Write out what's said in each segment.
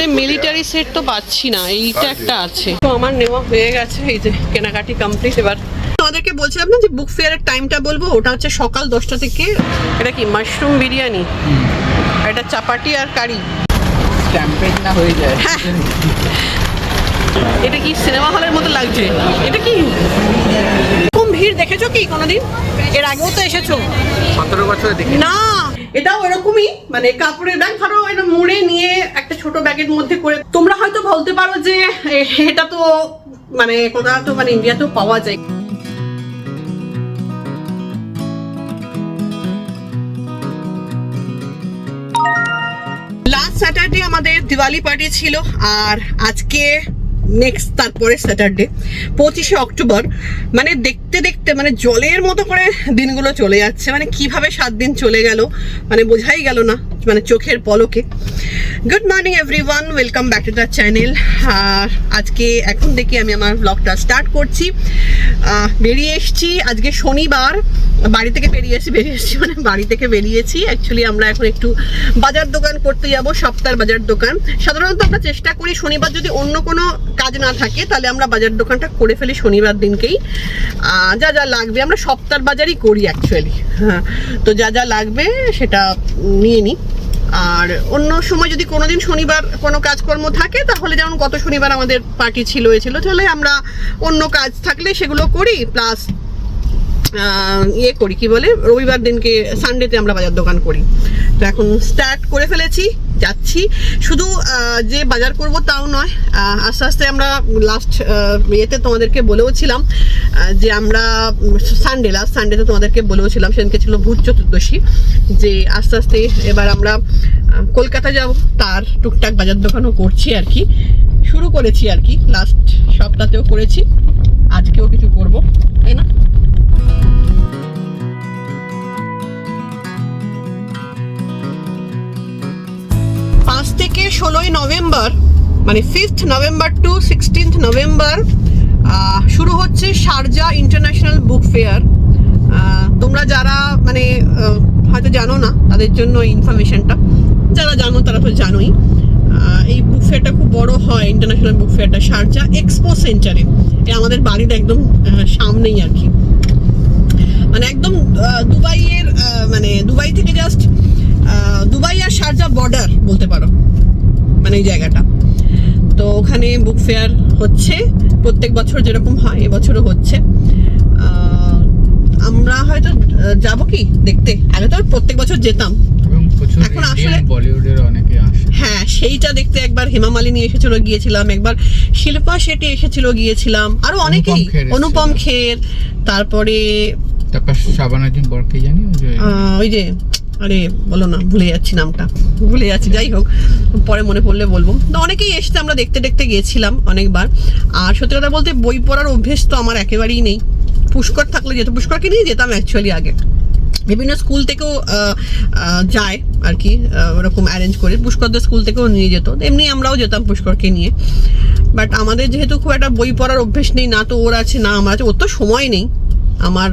তবে military set তো পাচ্ছি না এইটা একটা আছে। তো আমার নেওয়া হয়ে গেছে এই যে কেনাকাটি কমপ্লিট এবার। তোমাদেরকে বলছিলাম না যে বুক ফেয়ারের টাইমটা বলব? ওটা হচ্ছে সকাল দশটা থেকে এটা কি মাশরুম বিরিয়ানি? এটা চাপাটি আর কারি। ক্যাম্পেইন না হয়ে যায়। হ্যাঁ। এটা কি সিনেমা হলের মতো লাগছে? এটা কি? এরকম ভিড় দেখেছ কি কোনোদিন? এর আগেও তো এসেছ। সতেরো বছরে দেখি। না! এটাও এরকমই মানে কাপড়ের ব্যাগ ধরো এটা মুড়ে নিয়ে একটা ছোট ব্যাগের মধ্যে করে। তোমরা হয়তো বলতে পারো যে এটা তো মানে কোথাও তো মানে ইন্ডিয়াতেও পাওয়া যায়। লাস্ট স্যাটারডে আমাদের দিওয়ালি পার্টি ছিল আর আজকে নেক্সট তারপরে স্যাটারডে পঁচিশে অক্টোবর মানে দেখতে দেখতে মানে জলের মতো করে দিনগুলো চলে যাচ্ছে। মানে কীভাবে সাত দিন চলে গেল মানে বোঝাই গেল না। মানে চোখের পলকে। Good morning everyone welcome back to the channel আর আজকে এখন থেকে আমি আমার ব্লগটা স্টার্ট করছি। বেরিয়ে এসেছি। আজকে শনিবার। বাড়ি থেকে বেরিয়ে এসেছি বেরিয়ে এসেছি মানে বাড়ি থেকে বেরিয়েছি। অ্যাকচুয়ালি আমরা এখন একটু বাজার দোকান করতে যাব সপ্তাহের বাজার দোকান। সাধারণত আমরা চেষ্টা করি শনিবার যদি অন্য কোনো কাজ না থাকে, তাহলে আমরা বাজার দোকানটা করে ফেলি শনিবার দিনকেই। যা যা লাগবে। আমরা সপ্তাহের বাজারই করি অ্যাকচুয়ালি হ্যাঁ তো যা যা লাগবে সেটা নিয়ে নিই। আর অন্য সময় যদি কোনোদিন শনিবার কোনো কাজকর্ম থাকে, তাহলে যেমন গত শনিবার আমাদের পার্টি ছিল, এ ছিল, তাহলে আমরা অন্য কাজ থাকলে সেগুলো করি প্লাস ইয়ে করি, কি বলে? রবিবার দিনকে সানডেতে আমরা বাজার দোকান করি। তো এখন স্টার্ট করে ফেলেছি। যাচ্ছি। শুধু যে বাজার করব তাও নয় আস্তে আস্তে আমরা লাস্ট ইয়েতে তোমাদেরকে বলেওছিলাম যে আমরা সানডে লাস্ট সানডেতে তোমাদেরকে বলেওছিলাম সেদিনকে ছিল ভূত চতুর্দশী, যে আস্তে আস্তে এবার আমরা কলকাতা যাব। তার টুকটাক বাজার দোকানও করছি আর কি। শুরু করেছি আর কি লাস্ট সপ্তাহতেও করেছি। আজকেও কিছু করব, তাই না? পাঁচ থেকে ষোলোই নভেম্বর মানে fifth November to sixteenth November শুরু হচ্ছে শারজা ইন্টারন্যাশনাল বুক ফেয়ার তোমরা যারা মানে হয়তো জানো না, তাদের জন্য ইনফরমেশনটা যারা জানো, তারা তো জানোই। এই বুক ফেয়ারটা খুব বড় হয় ইন্টারন্যাশনাল বুক ফেয়ারটা শারজা এক্সপো সেন্টারে এটা আমাদের বাড়ির একদম সামনেই আর কি। মানে একদম দুবাইয়ের মানে দুবাই থেকে জাস্ট দুবাই আর শারজা বর্ডার বলতে পারো। মানে এই জায়গাটা। তো ওখানে বুক ফেয়ার হচ্ছে। প্রত্যেক বছর যেরকম হয় এবছরও হচ্ছে। আমরা হয়তো যাব কি দেখতে? আগে তো প্রত্যেক বছর যেতাম। এখন আসলে- বলিউডের অনেকে আসে। হ্যাঁ সেইটা দেখতে একবার হেমা মালিনী এসেছিল গিয়েছিলাম। একবার শিল্পা শেট্টি এসেছিল গিয়েছিলাম। আরও অনেকেই। অনুপম খের তারপরে তারপর শাবানাজিন বরকে জানি ওই যে আরে, বলো না, ভুলে যাচ্ছি নামটা। ভুলে যাচ্ছি, যাই হোক, পরে মনে পড়লে বলব। তো অনেকেই এসছে, আমরা দেখতে দেখতে গিয়েছিলাম অনেকবার। আর সত্যি কথা বলতে, বই পড়ার অভ্যেস তো আমার একেবারেই নেই। পুষ্কর থাকলে যেত, পুষ্করকে নিয়ে যেতাম অ্যাকচুয়ালি আগে। বিভিন্ন স্কুল থেকেও যায় আর কি ওরকম অ্যারেঞ্জ করে। পুষ্করদের স্কুল থেকেও নিয়ে যেত। এমনি আমরাও যেতাম পুষ্করকে নিয়ে। বাট আমাদের যেহেতু খুব একটা বই পড়ার অভ্যেস নেই, না তো ওর আছে, না আমার আছে, ওর তো সময় নেই। আমার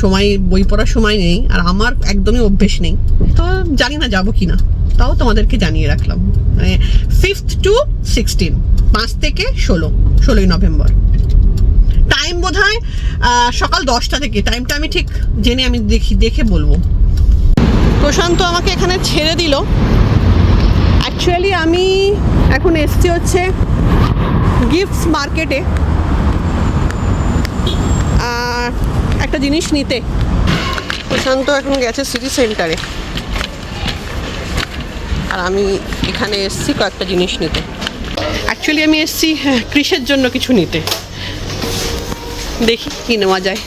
সময়, বই পড়ার সময় নেই, আর আমার একদমই অভ্যেস নেই। তো জানি না যাব কি না তাও তোমাদেরকে জানিয়ে রাখলাম। মানে ফিফথ টু সিক্সটিন পাঁচ থেকে ষোলো, ষোলোই নভেম্বর। টাইম বোধ হয় সকাল দশটা থেকে টাইমটা আমি ঠিক জেনে আমি দেখি, দেখে বলব। প্রশান্ত আমাকে এখানে ছেড়ে দিল। অ্যাকচুয়ালি আমি এখন এসছি হচ্ছে গিফটস মার্কেটে একটা জিনিস নিতে। প্রশান্ত এখন গেছে সিটি সেন্টারে আর আমি এখানে এসছি কয়েকটা জিনিস নিতে। অ্যাকচুয়ালি আমি এসছি হ্যাঁ, কৃষের জন্য কিছু নিতে। দেখি কি নেওয়া যায়।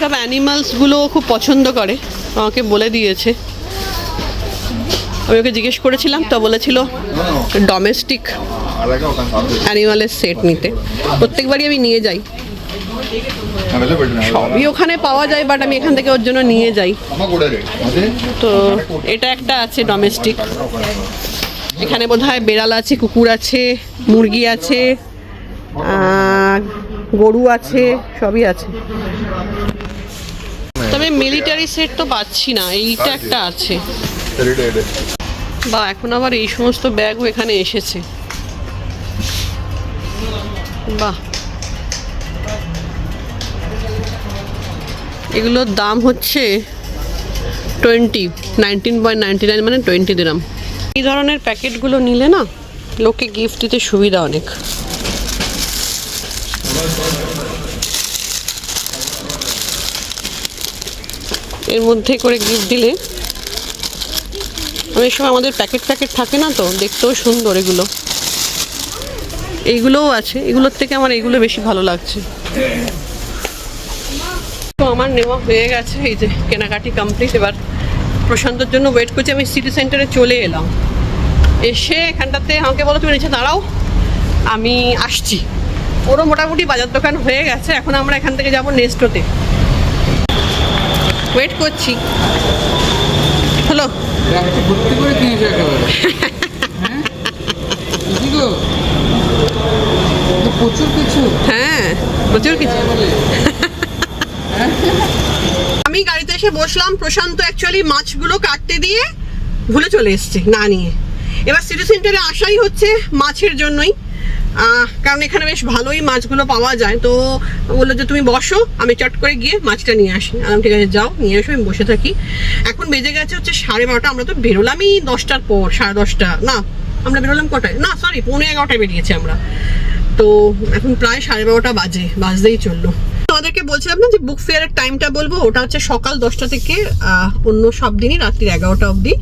সব অ্যানিমালসগুলো খুব পছন্দ করে আমাকে বলে দিয়েছে। আমি ওকে জিজ্ঞেস করেছিলাম তো বলেছিল ডোমেস্টিক অ্যানিমালের সেট নিতে। প্রত্যেকবারই আমি নিয়ে যাই। সবই ওখানে পাওয়া যায় বাট আমি এখান থেকে ওর জন্য নিয়ে যাই। তো এটা একটা আছে ডোমেস্টিক এখানে বোধ হয় বেড়াল আছে কুকুর আছে মুরগি আছে গরু আছে সবই আছে। তবে মিলিটারি সেট তো পাচ্ছি না এইটা একটা আছে। বা এখন আবার এই সমস্ত ব্যাগও এখানে এসেছে। বাহ। এগুলোর দাম হচ্ছে টোয়েন্টি, নাইনটিন পয়েন্ট নাইন মানে টোয়েন্টি দিরাম। এই ধরনের প্যাকেটগুলো নিলে না, লোকে গিফট দিতে সুবিধা অনেক। এর মধ্যে করে গিফট দিলে, অনেক সময় আমাদের প্যাকেট প্যাকেট থাকে না তো, দেখতেও সুন্দর এগুলো। এইগুলোও আছে, এগুলোর থেকে আমার এইগুলো বেশি ভালো লাগছে। তো আমার নেওয়া হয়ে গেছে এই যে কেনাকাটি কমপ্লিট এবার প্রশান্তর জন্য ওয়েট করছি আমি সিটি সেন্টারে চলে এলাম। এসে এখানটাতে আমাকে বলো তুমি নিচে দাঁড়াও আমি আসছি। ওরও মোটামুটি বাজার দোকান হয়ে গেছে এখন আমরা এখান থেকে যাব নেস্টোতে। ওয়েট করছি। হলো একেবারে হ্যাঁ প্রচুর কিছু। হ্যাঁ প্রচুর কিছু। বলে। আমি গাড়িতে এসে বসলাম, প্রশান্ত অ্যাকচুয়ালি মাছগুলো কাটতে দিয়ে ভুলে চলে এসছে, না নিয়ে। এবার সিটি সেন্টারে আসাই হচ্ছে মাছের জন্যই। কারণ এখানে বেশ ভালোই মাছগুলো পাওয়া যায়। তো বলল যে, তুমি বসো, আমি চট করে গিয়ে মাছটা নিয়ে আসি। আমি ঠিক আছে, যাও, নিয়ে এসো, আমি বসে থাকি। এখন বেজে গেছে হচ্ছে সাড়ে বারোটা, আমরা তো বেরোলামই দশটার পর, সাড়ে দশটা, না, আমরা বেরোলাম কটায়? না সরি পৌনে এগারোটায় বেরিয়েছি আমরা। তো এখন প্রায় সাড়ে বারোটা বাজে, বাজতেই চলল। তোমাদেরকে বলছিলাম না যে বুক ফেয়ারের টাইমটা বলব, ওটা হচ্ছে সকাল দশটা থেকে অন্য সব দিনই রাত্রি এগারোটা অবধি।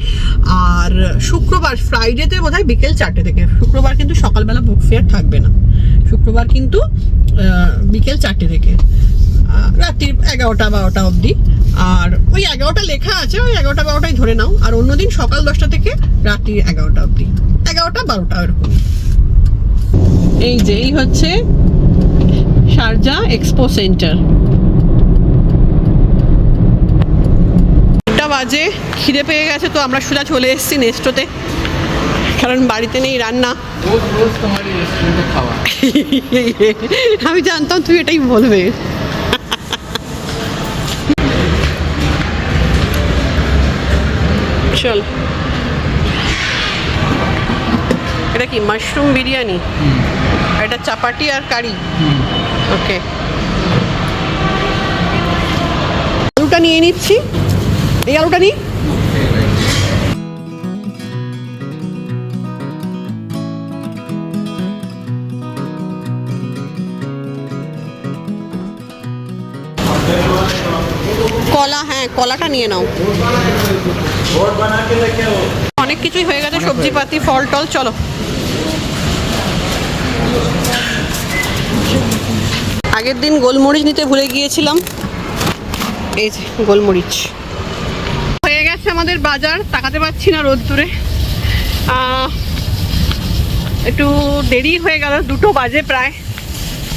আর শুক্রবার ফ্রাইডেতে বোধ হয় বিকেল চারটে থেকে। শুক্রবার কিন্তু সকালবেলা বুক ফেয়ার থাকবে না। শুক্রবার কিন্তু বিকেল চারটে থেকে। রাত্রির এগারোটা বারোটা অবধি। আর ওই এগারোটা লেখা আছে, ওই এগারোটা বারোটাই ধরে নাও। আর অন্যদিন সকাল দশটা থেকে রাত্রি এগারোটা অবধি। এগারোটা বারোটা এরকম। এই যে এই হচ্ছে শারজা এক্সপো সেন্টার বাজে খিদে পেয়ে গেছে তো আমরা সোজা চলে এসেছি নেস্টোতে কারণ বাড়িতে নেই রান্না। আমি জানতাম তুই এটাই বলবে। চল। এটা কি মাশরুম বিরিয়ানি? এটা চাপাটি আর কারি? ওকে। আলুটা নিয়ে নিচ্ছি। এই আলুটা নিই কলা হ্যাঁ কলাটা নিয়ে নাও। অনেক কিছুই হয়ে গেছে সবজিপাতি ফল টল চলো। আগের দিন গোলমরিচ নিতে ভুলে গিয়েছিলাম। এই যে, গোলমরিচ। হয়ে গেছে আমাদের বাজার, তাকাতে পারছি না রোদ্দুরে। একটু দেরি হয়ে গেল, দুটো বাজে প্রায়।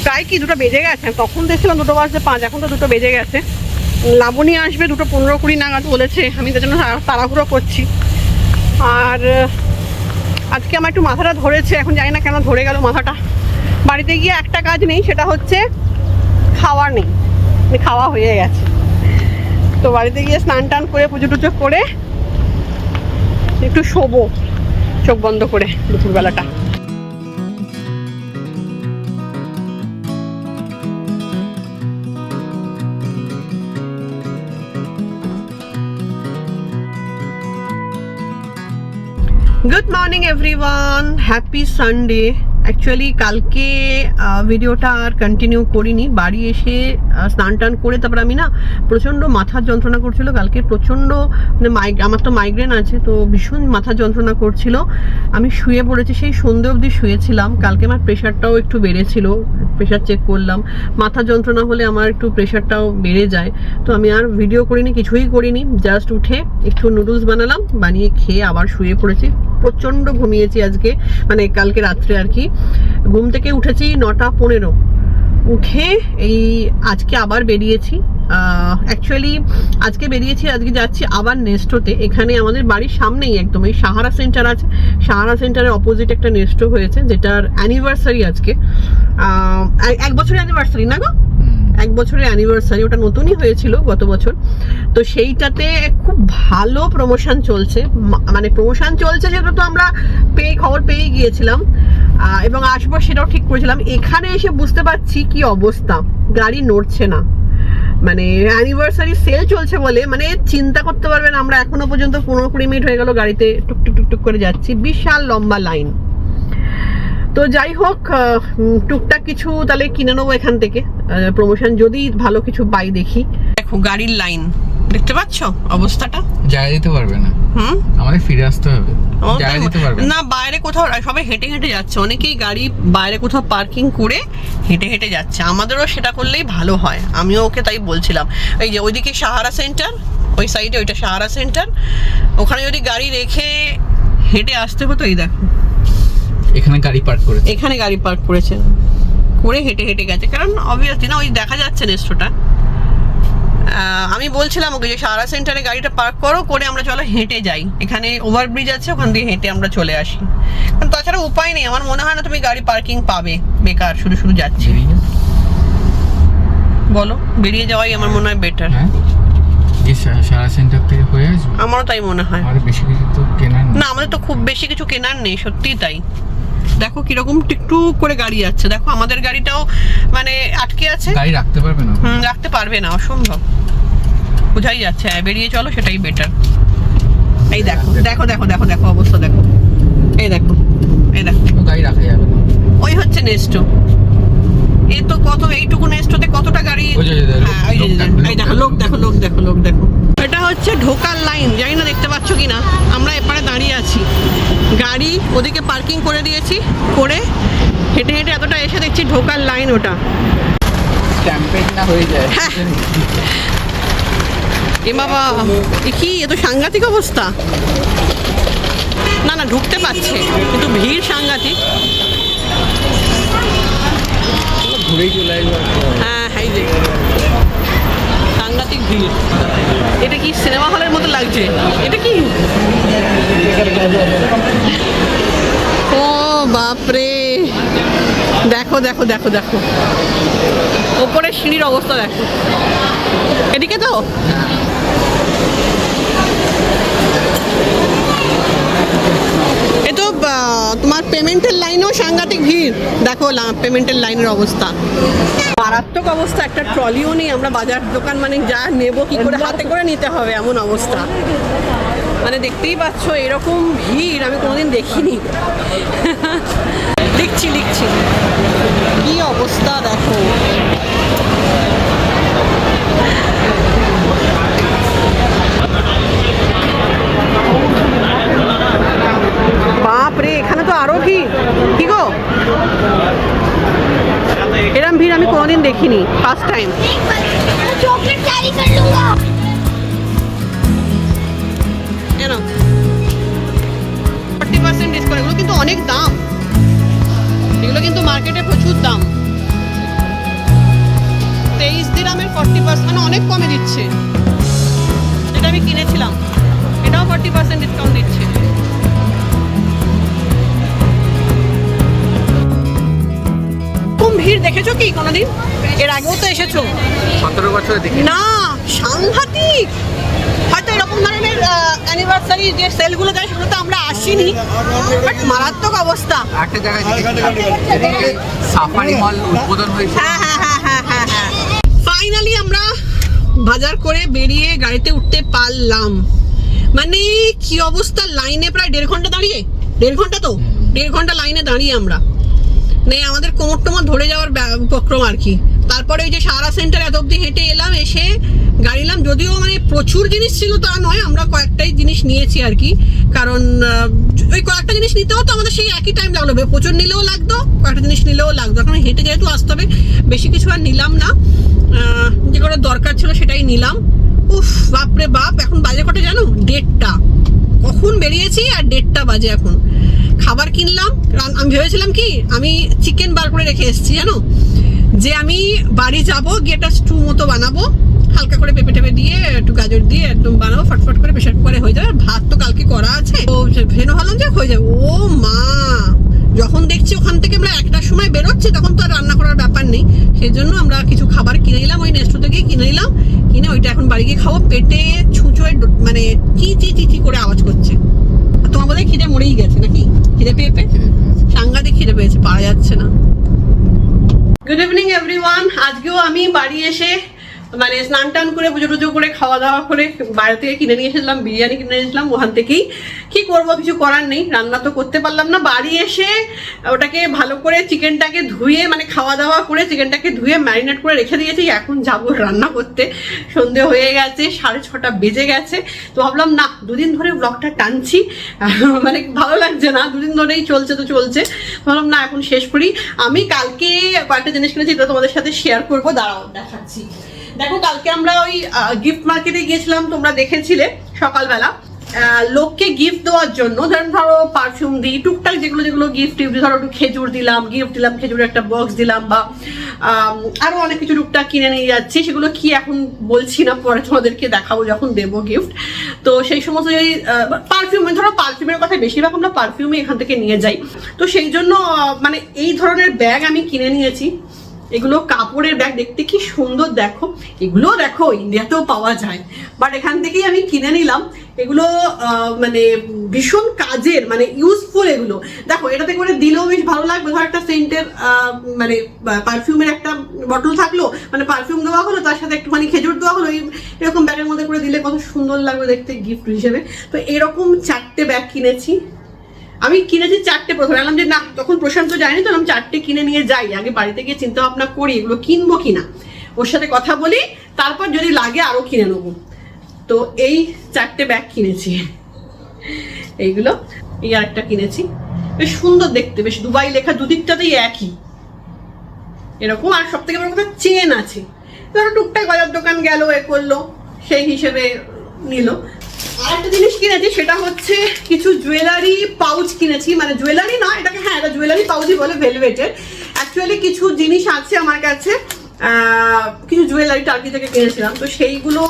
প্রায় কি, দুটো বেজে গেছে? তখন দেখছিলাম দুটো বাজতে পাঁচ, এখন তো দুটো বেজে গেছে। লাবণী আসবে দুটো পনেরো কুড়ি নাগাদ বলেছে, আমি তার জন্য তাড়া- তাড়াহুড়ো করছি। আর, আজকে আমার একটু মাথাটা ধরেছে, এখন জানি না কেন ধরে গেল মাথাটা। বাড়িতে গিয়ে একটা কাজ নেই, সেটা হচ্ছে খাওয়ার নেই। মানে খাওয়া হয়ে গেছে। তো বাড়িতে গিয়ে স্নান টান করে, পুজো টুজো করে একটু শোবো চোখ বন্ধ করে দুপুরবেলাটা। Good morning everyone happy Sunday actually কালকে আহ, ভিডিওটা আর কন্টিনিউ করিনি। বাড়ি এসে আহ, স্নান টান করে তারপর আমি না প্রচণ্ড মাথার যন্ত্রণা করছিল। কালকে প্রচণ্ড মানে আমার তো মাইগ্রেন আছে, তো ভীষণ মাথা যন্ত্রণা করছিল। আমি শুয়ে পড়েছি, সেই সন্ধে অবধি শুয়েছিলাম। কালকে আমার প্রেশারটাও একটু বেড়েছিল প্রেশার চেক করলাম। মাথা যন্ত্রণা হলে আমার একটু প্রেশারটাও বেড়ে যায়। তো আমি আর ভিডিও করিনি, কিছুই করিনি। জাস্ট উঠে একটু নুডলস বানালাম, বানিয়ে খেয়ে আবার শুয়ে পড়েছি। প্রচণ্ড ঘুমিয়েছি আজকে মানে কালকে রাত্রে আর কি। ঘুম থেকে উঠেছি নটা পনেরো। উঠে এই আজকে আবার বেরিয়েছি। অ্যাকচুয়ালি আজকে বেরিয়েছি আজকে যাচ্ছি আবার নেস্টোতে। এখানে আমাদের বাড়ির সামনেই একদম এই সাহারা সেন্টার আছে। সাহারা সেন্টারের অপোজিট একটা নেস্টো হয়েছে যেটার অ্যানিভার্সারি আজকে। এক- বছরের অ্যানিভার্সারি না গো? এক বছরের অ্যানিভার্সারি ওটা নতুনই হয়েছিল গত বছর। তো সেইটাতে খুব ভালো প্রমোশন চলছে। মানে প্রমোশন চলছে যেটা তো আমরা পেয়ে খবর পেয়ে গিয়েছিলাম। এবং আসব সেটাও ঠিক করেছিলাম। এখানে এসে বুঝতে পারছি কি অবস্থা। গাড়ি নড়ছে না। মানে অ্যানিভার্সারি সেল চলছে বলে মানে চিন্তা করতে পারবেন আমরা এখনও পর্যন্ত পনেরো কুড়ি মিনিট হয়ে গেল গাড়িতে টুকটুক টুকটুক করে যাচ্ছি। বিশাল লম্বা লাইন তো যাই হোক টুকটাক কিছু তাহলে কিনে নেব এখান থেকে। প্রমোশন যদি ভালো কিছু পাই দেখি। দেখো, গাড়ির লাইন দেখতে পাচ্ছ অবস্থাটা? জায়গা দিতে পারবে না। হুম? আমাদের ফিরে আসতে হবে। পারবে না। না বাইরে কোথাও সবাই হেঁটে হেঁটে যাচ্ছে। অনেকেই গাড়ি বাইরে কোথাও পার্কিং করে হেঁটে হেঁটে যাচ্ছে। আমাদেরও সেটা করলেই ভালো হয়। আমিও ওকে তাই বলছিলাম। এই যে ওইদিকে সাহারা সেন্টার ওই সাইডে ওইটা সাহারা সেন্টার। ওখানে যদি গাড়ি রেখে হেঁটে আসতে হতো এই দেখো। এখানে গাড়ি পার্ক করে এখানে গাড়ি পার্ক করেছে। করে হেঁটে হেঁটে গেছে। কারণ অবভিয়াসলি না ওই দেখা যাচ্ছে নেস্টোটা আমি বলছিলাম ওকে যে সারা সেন্টারে গাড়িটা পার্ক করো করে আমরা চলো হেঁটে যাই। এখানে ওভারব্রিজ আছে ওখান দিয়ে হেঁটে আমরা চলে আসি। কারণ তাছাড়া উপায় নেই আমার মনে হয় না তুমি গাড়ি পার্কিং পাবে। বেকার শুধু শুধু যাচ্ছি। বলো বেরিয়ে যাওয়াই আমার মনে হয় বেটার হ্যাঁ? সারা সেন্টার থেকে হয়ে আসবে? আমারও তাই মনে হয়। আর বেশি কিছু তো কেনার না আমাদের তো খুব বেশি কিছু কেনার নেই সত্যিই তাই। দেখো কীরকম টিকটুক করে গাড়ি যাচ্ছে। দেখো আমাদের গাড়িটাও মানে আটকে আছে। গাড়ি রাখতে পারবে না। হুম রাখতে পারবে না অসম্ভব। বোঝাই যাচ্ছে হ্যাঁ বেরিয়ে চলো সেটাই বেটার এই দেখো দেখো দেখো দেখো দেখো অবস্থা দেখো। এই দেখো এই দেখো। গাড়ি রাখা যাবে না। ওই হচ্ছে নেস্টো এই তো কত এইটুকু নেস্টোতে কতটা গাড়ি? হ্যাঁ, এই দেখো লোক দেখো লোক দেখো লোক দেখো। এটা হচ্ছে ঢোকার লাইন জানি না দেখতে পাচ্ছ কি না আমরা এপারে দাঁড়িয়ে আছি। গাড়ি ওদিকে পার্কিং করে দিয়েছি করে হেঁটে হেঁটে এতটা এসে দেখছি ঢোকার লাইন ওটা। হয়ে যায়। হ্যাঁ। এ বাবা কি? এ তো সাংঘাতিক অবস্থা। না না, ঢুকতে পারছে, কিন্তু ভিড় সাংঘাতিক। হ্যাঁ হাই যে সাংঘাতিক ভিড়। এটা কি সিনেমা হলের মতো লাগছে? এটা কি? ও বাপরে। দেখো দেখো দেখো দেখো। ওপরে সিঁড়ির অবস্থা দেখো। এদিকে তো? এ তো তোমার পেমেন্টের লাইনেও সাংঘাতিক ভিড়। দেখো পেমেন্টের লাইনের অবস্থা। মারাত্মক অবস্থা, একটা ট্রলিও নেই। আমরা বাজার দোকান মানে যা নেব, কি করে হাতে করে নিতে হবে, এমন অবস্থা। মানে দেখতেই পাচ্ছ, এরকম ভিড়, আমি কোনোদিন দেখিনি। লিখছি লিখছি। কি অবস্থা, দেখো বাপ আরও ভিড় কি গো? এরম ভিড় আমি কোনোদিন দেখিনি ফার্স্ট টাইম এগুলো কিন্তু অনেক দাম। এগুলো কিন্তু মার্কেটে প্রচুর দাম। তেইশ দিরামের ফর্টি পার্সেন্ট মানে অনেক কমে দিচ্ছে। যেটা আমি কিনেছিলাম, এটাও ফর্টি পার্সেন্ট ডিসকাউন্ট দিচ্ছে। ভিড় দেখেছ কি কোনোদিন? এর আগেও তো এসেছ। সতেরো বছর দেখি না সাংঘাতিক। হয়তো এরকম ধরনের অ্যানিভার্সারি যে সেলগুলো দেয় সেগুলো তো আমরা আসিনি। বাট মারাত্মক অবস্থা। একটা জায়গায় সাফারি মল উদ্বোধন হয়েছে হ্যাঁ হ্যাঁ হ্যাঁ হ্যাঁ হ্যাঁ হ্যাঁ। ফাইনালি আমরা বাজার করে বেরিয়ে গাড়িতে উঠতে পারলাম। মানে কি অবস্থা লাইনে প্রায় দেড় ঘণ্টা দাঁড়িয়ে? দেড় ঘণ্টা তো? দেড় ঘণ্টা লাইনে দাঁড়িয়ে আমরা। মানে আমাদের কোমর টোমর ধরে যাওয়ার উপক্রম আর কি। তারপরে ওই যে সারা সেন্টার এত অব্দি হেঁটে এলাম, এসে গাড়ি যদিও মানে প্রচুর জিনিস ছিল তা নয়, আমরা কয়েকটাই জিনিস নিয়েছি আর কি। কারণ ওই কয়েকটা জিনিস নিতে হতো আমাদের সেই একই টাইম লাগল। প্রচুর নিলেও লাগতো, কয়েকটা জিনিস নিলেও লাগতো। এখন হেঁটে যেহেতু আসতে হবে, বেশি কিছু আর নিলাম না। যে যেগুলো দরকার ছিল সেটাই নিলাম। উফ, বাপরে বাপ, এখন বাজে কটা জানো? দেড়টা। কখন বেরিয়েছি আর দেড়টা বাজে এখন। খাবার কিনলাম আমি ভেবেছিলাম কি, আমি চিকেন বার করে রেখে এসেছি, জানো? যে আমি বাড়ি যাব, গিয়ে একটা স্টু মতো বানাবো, হালকা করে পেঁপে টেপে দিয়ে, একটু গাজর দিয়ে একদম বানাবো, ফটফট করে প্রেশার কুকারে হয়ে যাবে ভাত তো কালকে করা আছে। তো ভেনো ভাবলাম যে হয়ে যাবে। ও মা! যখন দেখছি ওখান থেকে আমরা একটার সময় বেরোচ্ছি, তখন তো আর রান্না করার ব্যাপার নেই। সেই জন্য আমরা কিছু খাবার কিনে নিলাম, ওই নেস্টো থেকে কিনে নিলাম। কিনে ওইটা এখন বাড়ি গিয়ে খাব। পেটে ছুঁচোয় মানে চি চি চি করে আওয়াজ করছে। তোমার বোধহয় খিদে মরেই গেছে নাকি? খিদে পেয়ে পেয়ে সাংঘাতিক খিদে পেয়েছে পাওয়া যাচ্ছে না। গুড ইভিনিং এভরিওয়ান আজকেও আমি বাড়ি এসে মানে স্নান টান করে পুজো টুজো করে খাওয়া দাওয়া করে বাইরে থেকে কিনে নিয়ে এসেছিলাম, বিরিয়ানি কিনে নিয়েছিলাম ওখান থেকেই। কি করব কিছু করার নেই, রান্না তো করতে পারলাম না। বাড়ি এসে ওটাকে ভালো করে চিকেনটাকে ধুয়ে মানে খাওয়া দাওয়া করে চিকেনটাকে ধুয়ে ম্যারিনেট করে রেখে দিয়েছি। এখন যাব রান্না করতে। সন্ধে হয়ে গেছে, সাড়ে ছটা বেজে গেছে। তো ভাবলাম, না, দুদিন ধরে ব্লগটা টানছি। মানে ভালো লাগছে না, দুদিন ধরেই চলছে তো চলছে। ভাবলাম, না, এখন শেষ করি। আমি কালকে কয়েকটা জিনিস কিনেছি, এটা তোমাদের সাথে শেয়ার করব। দাঁড়াও, দেখাচ্ছি। দেখো, কালকে আমরা ওই গিফট মার্কেটে গিয়েছিলাম, তোমরা দেখেছিলে সকালবেলা। লোককে গিফট দেওয়ার জন্য, ধরেন ধরো পারফিউম দিই, টুকটাক যেগুলো যেগুলো গিফট ধরো একটু খেজুর দিলাম গিফট দিলাম খেজুরের একটা বক্স দিলাম বা আরও অনেক কিছু টুকটাক কিনে নিয়ে যাচ্ছি। সেগুলো কি এখন বলছি না, পরে তোমাদেরকে দেখাবো যখন দেবো গিফট তো সেই সমস্ত ওই পারফিউম ধরো পারফিউমের কথা, বেশিরভাগ আমরা পারফিউমই এখান থেকে নিয়ে যাই। তো সেই জন্য মানে এই ধরনের ব্যাগ আমি কিনে নিয়েছি। এগুলো কাপড়ের ব্যাগ দেখতে কি সুন্দর দেখো। এগুলো দেখো ইন্ডিয়াতেও পাওয়া যায়। বাট এখান থেকেই আমি কিনে নিলাম। এগুলো মানে ভীষণ কাজের মানে ইউজফুল এগুলো। দেখো, এটাতে করে দিলেও বেশ ভালো লাগবে। ধর একটা সেন্টের মানে পারফিউমের একটা বটল থাকল মানে পারফিউম দেওয়া হলো, তার সাথে একটুখানি খেজুর দেওয়া হলো এরকম ব্যাগের মধ্যে করে দিলে কত সুন্দর লাগবে দেখতে গিফট হিসেবে। তো এরকম চারটে ব্যাগ কিনেছি। আমি কিনেছি চারটে প্রথমে বললাম যে না, তখন প্রশান্ত যায়নি তো, আমি চারটে কিনে নিয়ে যাই, আগে বাড়িতে গিয়ে চিন্তা ভাবনা করি, এগুলো কিনবো কিনা। ওর সাথে কথা বলি, তারপর যদি লাগে আরও কিনে নেব। তো এই চারটে ব্যাগ কিনেছি। এইগুলো, এই আরেকটা কিনেছি। বেশ সুন্দর দেখতে, বেশ দুবাই লেখা, দুদিকটাতেই একই। এরকম, আর সব থেকে বড় কথা, চেন আছে। ধরো টুকটাক বাজার দোকান গেল, এ করল, সেই হিসেবে নিল। আরেকটা জিনিস কিনেছি, সেটা হচ্ছে কিছু জুয়েলারি পাউচ কিনেছি। মানে জুয়েলারি না এটাকে হ্যাঁ এটা জুয়েলারি পাউচই বলে ভেলভেটের অ্যাকচুয়ালি কিছু জিনিস আছে আমার কাছে কিছু জুয়েলারি টার্কি থেকে কিনেছিলাম। তো সেইগুলো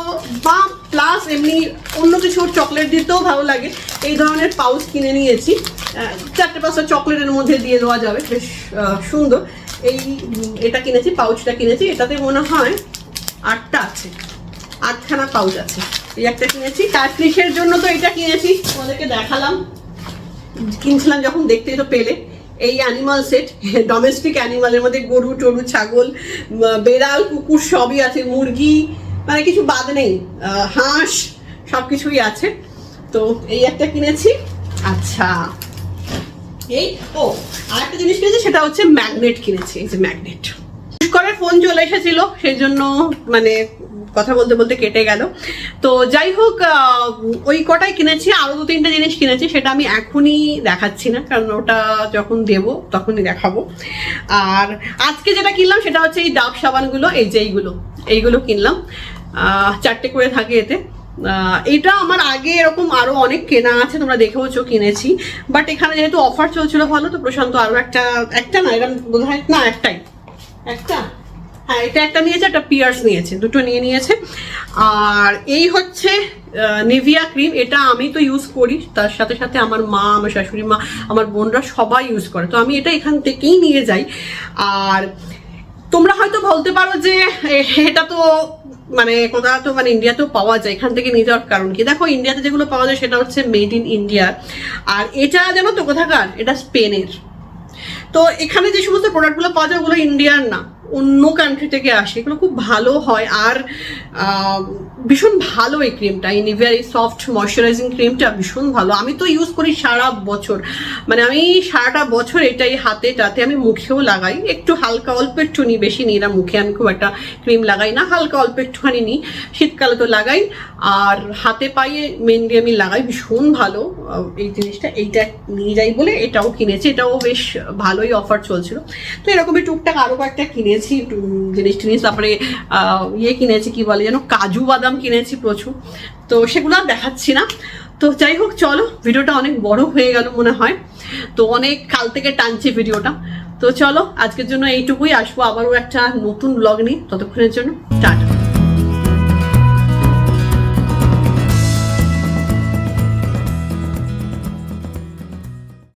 বা প্লাস এমনি অন্য কিছু চকলেট দিতেও ভালো লাগে। এই ধরনের পাউচ কিনে নিয়েছি। চারটে পাঁচটা চকলেটের মধ্যে দিয়ে দেওয়া যাবে। বেশ সুন্দর। এই এটা কিনেছি পাউচটা কিনেছি। এটাতে মনে হয় আটটা আছে। আটখানা পাউচ আছে। এই একটা কিনেছি। কার্টলিশের জন্য তো এটা কিনেছি। তোমাদেরকে দেখালাম। কিনছিলাম যখন দেখতেই তো পেলে। এই অ্যানিমাল সেট ডোমেস্টিক অ্যানিমালের মধ্যে গরু, টরু, ছাগল বেড়াল, কুকুর সবই আছে। মুরগি মানে কিছু বাদ নেই। হাঁস সব কিছুই আছে। তো এই একটা কিনেছি। আচ্ছা। এই, ও, আরেকটা জিনিস কিনেছি, সেটা হচ্ছে ম্যাগনেট কিনেছি। এই যে ম্যাগনেট করে ফোন চলে এসেছিল। সেই জন্য মানে কথা বলতে বলতে কেটে গেল। তো যাই হোক ওই কটাই কিনেছি, আরও দু তিনটে জিনিস কিনেছি, সেটা আমি এখনই দেখাচ্ছি না, কারণ ওটা যখন দেব তখনই দেখাবো। আর আজকে যেটা কিনলাম সেটা হচ্ছে এই ডাব সাবানগুলো, এই যে এইগুলো এইগুলো কিনলাম। চারটে করে থাকে এতে। এটা আমার আগে এরকম আরও অনেক কেনা আছে, তোমরা দেখেওছো, কিনেছি। বাট এখানে যেহেতু অফার চলছিল ভালো, তো প্রশান্ত আরও একটা একটা না এরকম বোধ না, একটাই। একটা? হ্যাঁ এটা একটা নিয়েছে, একটা পিয়ার্স নিয়েছে, দুটো নিয়ে নিয়েছে। আর এই হচ্ছে নিভিয়া ক্রিম এটা আমি তো ইউজ করি, তার সাথে সাথে আমার মা, আমার শাশুড়ি মা, আমার বোনরা সবাই ইউজ করে। তো আমি এটা এখান থেকেই নিয়ে যাই। আর তোমরা হয়তো বলতে পারো যে এটা তো মানে কোথাও তো মানে ইন্ডিয়াতেও পাওয়া যায়, এখান থেকে নিয়ে যাওয়ার কারণ কি? দেখো ইন্ডিয়াতে যেগুলো পাওয়া যায়, সেটা হচ্ছে মেড ইন ইন্ডিয়া আর এটা জানো তো কোথাকার? এটা স্পেনের তো এখানে যে সমস্ত প্রোডাক্টগুলো পাওয়া যায়, ওগুলো ইন্ডিয়ার না। অন্য কান্ট্রি থেকে আসে এগুলো খুব ভালো হয়। আর ভীষণ ভালো এই ক্রিমটা এই নিভিয়ার এই সফট ময়শ্চারাইজিং ক্রিমটা ভীষণ ভালো। আমি তো ইউজ করি সারা বছর। মানে আমি সারাটা বছর এটাই হাতে টাতে আমি মুখেও লাগাই। একটু হালকা, অল্প একটু নিই বেশি নিই না মুখে, আমি খুব একটা ক্রিম লাগাই না। হালকা, অল্প একটুখানি নিই। শীতকালে তো লাগাই। আর হাতে পায়ে মেনলি আমি লাগাই। ভীষণ ভালো। এই জিনিসটা এইটা নিয়ে যাই বলে এটাও কিনেছি। এটাও বেশ ভালোই অফার চলছিল। তো এরকমই টুকটাক আরও কয়েকটা কিনেছি। জিনিস টিনিস তারপরে ইয়ে কিনেছি, কি বলে যেন? কাজু বাদাম কিনেছি প্রচুর। তো সেগুলো আর দেখাচ্ছি না। তো যাই হোক, চলো, ভিডিওটা অনেক বড় হয়ে গেল মনে হয়। তো অনেক কাল থেকে টানছি ভিডিওটা। তো চলো, আজকের জন্য এইটুকুই। আসব আবারও একটা নতুন ব্লগ নিয়ে। ততক্ষণের জন্য টাটা।